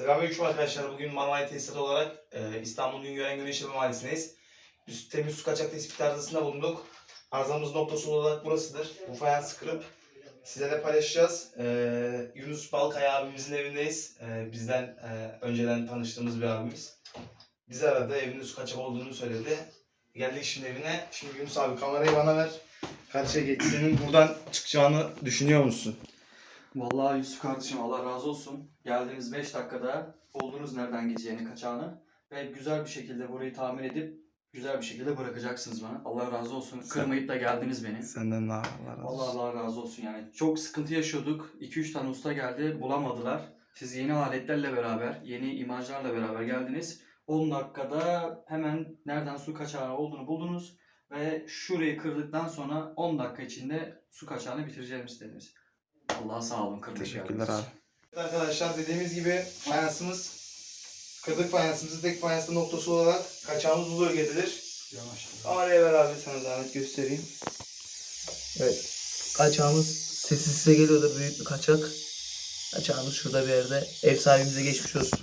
Selamünaleyküm arkadaşlar. Bugün Marmaray Tesisat olarak e, İstanbul Güngören Güneşleme Mahallesi'ndeyiz. Biz temiz su kaçak tespit arızasında bulunduk. Arızamız noktası olarak burasıdır. Bu fayans kırıp size de paylaşacağız. E, Yunus Balkaya abimizin evindeyiz. E, bizden e, önceden tanıştığımız bir abimiz. Bizi aradı. Evinde su kaçak olduğunu söyledi. Geldik şimdi evine. Şimdi Yunus abi kamerayı bana ver. Karşıya geç. Senin buradan çıkacağını düşünüyor musun? Vallahi Yusuf kardeşim Allah razı olsun. Geldiğiniz 5 dakikada buldunuz nereden gideceğini, kaçağını. Ve güzel bir şekilde burayı tamir edip güzel bir şekilde bırakacaksınız bana. Allah razı olsun. Kırmayıp da geldiniz beni. Senden de Allah razı Allah olsun. Allah razı olsun yani. Çok sıkıntı yaşıyorduk. 2-3 tane usta geldi bulamadılar. Siz yeni aletlerle beraber, yeni imajlarla beraber geldiniz. 10 dakikada hemen nereden su kaçağı olduğunu buldunuz. Ve şurayı kırdıktan sonra 10 dakika içinde su kaçağını bitireceğim istediniz. Allah'a sağ olun. kırmayıp Teşekkürler abi. Evet arkadaşlar dediğimiz gibi fayansımız kırdık fayansımızı tek fayansın noktası olarak kaçağımız bu bölgededir. Yavaş. Kameraya ver abi sana zahmet göstereyim. Evet. Kaçağımız sesi size geliyordur büyük bir kaçak. Kaçağımız şurada bir yerde. Ev sahibimize geçmiş olsun.